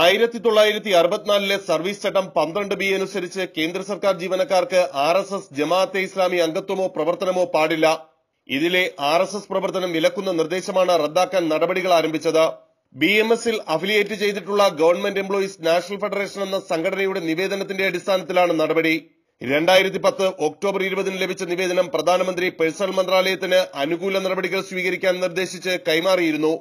ആയിരത്തി തൊള്ളായിരത്തി അറുപത്തിനാലിലെ സർവീസ് ചട്ടം പന്ത്രണ്ട് ബി അനുസരിച്ച് കേന്ദ്ര സർക്കാർ ജീവനക്കാർക്ക് R S S Jamaat-e Islami അംഗത്വമോ പ്രവർത്തനമോ പാടില്ല. ഇതിലെ ആർ എസ് എസ് പ്രവർത്തനം വിലക്കുന്ന നിർദ്ദേശമാണ് റദ്ദാക്കാൻ നടപടികൾ ആരംഭിച്ചത്. ബി എം എസിൽ അഫിലിയേറ്റ് ചെയ്തിട്ടുള്ള ഗവൺമെന്റ് എംപ്ലോയീസ് നാഷണൽ ഫെഡറേഷൻ എന്ന സംഘടനയുടെ നിവേദനത്തിന്റെ അടിസ്ഥാനത്തിലാണ് നടപടി. രണ്ടായിരത്തി പത്ത് ഒക്ടോബർ ഇരുപതിന് ലഭിച്ച നിവേദനം പ്രധാനമന്ത്രി പേഴ്സണൽ മന്ത്രാലയത്തിന് അനുകൂല നടപടികൾ സ്വീകരിക്കാൻ നിർദ്ദേശിച്ച് കൈമാറിയിരുന്നു.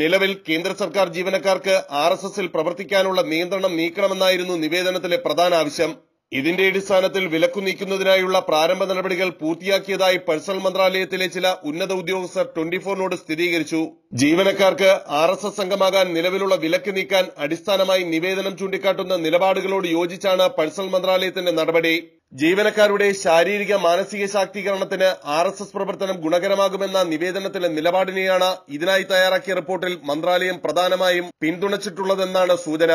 നിലവിൽ കേന്ദ്ര സർക്കാർ ജീവനക്കാർക്ക് ആർ എസ് എസിൽ പ്രവർത്തിക്കാനുള്ള നിയന്ത്രണം നീക്കണമെന്നായിരുന്നു നിവേദനത്തിലെ പ്രധാന ആവശ്യം. ഇതിന്റെ അടിസ്ഥാനത്തിൽ വിലക്കു നീക്കുന്നതിനായുള്ള പ്രാരംഭ നടപടികൾ പൂർത്തിയാക്കിയതായി പഴ്സൽ മന്ത്രാലയത്തിലെ ചില ഉന്നത ഉദ്യോഗസ്ഥർ ട്വന്റി ഫോറിനോട് സ്ഥിരീകരിച്ചു. ജീവനക്കാർക്ക് ആർ എസ് എസ് അംഗമാകാൻ നിലവിലുള്ള വിലക്ക് നീക്കാൻ അടിസ്ഥാനമായി നിവേദനം ചൂണ്ടിക്കാട്ടുന്ന നിലപാടുകളോട് യോജിച്ചാണ് പഴ്സൽ മന്ത്രാലയത്തിന്റെ നടപടി. ജീവനക്കാരുടെ ശാരീരിക മാനസിക ശാക്തീകരണത്തിന് ആർ എസ് എസ് പ്രവർത്തനം ഗുണകരമാകുമെന്ന നിവേദനത്തിലെ നിലപാടിനെയാണ് ഇതിനായി തയ്യാറാക്കിയ റിപ്പോർട്ടിൽ മന്ത്രാലയം പ്രധാനമായും പിന്തുണച്ചിട്ടുള്ളതെന്നാണ് സൂചന.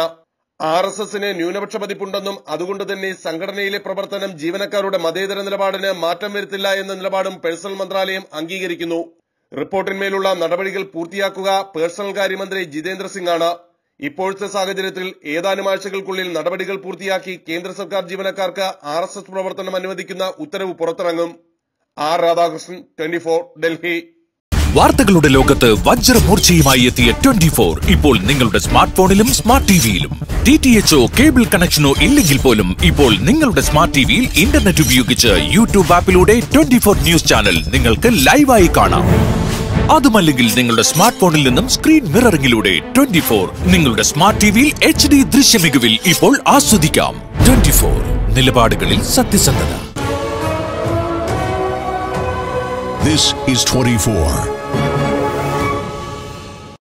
ആർ എസ് എസിന് ന്യൂനപക്ഷ പതിപ്പുണ്ടെന്നും അതുകൊണ്ട് തന്നെ സംഘടനയിലെ പ്രവർത്തനം ജീവനക്കാരുടെ മതേതര നിലപാടിന് മാറ്റം വരുത്തില്ല എന്ന നിലപാടും പേഴ്സണൽ മന്ത്രാലയം അംഗീകരിക്കുന്നു. റിപ്പോർട്ടിന്മേലുള്ള നടപടികൾ പൂർത്തിയാക്കുക പേഴ്സണൽ കാര്യമന്ത്രി ജിതേന്ദ്ര സിംഗ് ആണ് ഇപ്പോഴത്തെ സാഹചര്യത്തിൽ ഏതാനും ആഴ്ചകൾക്കുള്ളിൽ നടപടികൾ പൂർത്തിയാക്കി കേന്ദ്ര സർക്കാർ ജീവനക്കാർക്ക് ആർ എസ് എസ് പ്രവർത്തനം അനുവദിക്കുന്ന ഉത്തരവ് പുറത്തിറങ്ങും. R Radhakrishnan twenty Delhi. വാർത്തകളുടെ ലോകത്ത് വജ്രമൂർച്ചയുമായി എത്തിയ ട്വന്റി ഫോർ ഇപ്പോൾ നിങ്ങളുടെ സ്മാർട്ട് ഫോണിലും സ്മാർട്ട് ടിവിയിലും. ഡി ടി എച്ച്ഒ കേബിൾ കണക്ഷനോ ഇല്ലെങ്കിൽ പോലും ഇപ്പോൾ നിങ്ങളുടെ സ്മാർട്ട് ടിവിയിൽ ഇന്റർനെറ്റ് ഉപയോഗിച്ച് യൂട്യൂബ് ആപ്പിലൂടെ ട്വന്റി ഫോർ ന്യൂസ് ചാനൽ നിങ്ങൾക്ക് ലൈവായി കാണാം. അതുമല്ലെങ്കിൽ നിങ്ങളുടെ സ്മാർട്ട് ഫോണിൽ നിന്നും സ്ക്രീൻ മിററിംഗിലൂടെ ട്വന്റി ഫോർ. നിങ്ങളുടെ സ്മാർട്ട് ടിവിയിൽ എച്ച് ഡി ദൃശ്യമികവിൽ ഇപ്പോൾ ആസ്വദിക്കാം. ട്വന്റി ഫോർ നിലപാടുകളിൽ സത്യസന്ധത. This is 24.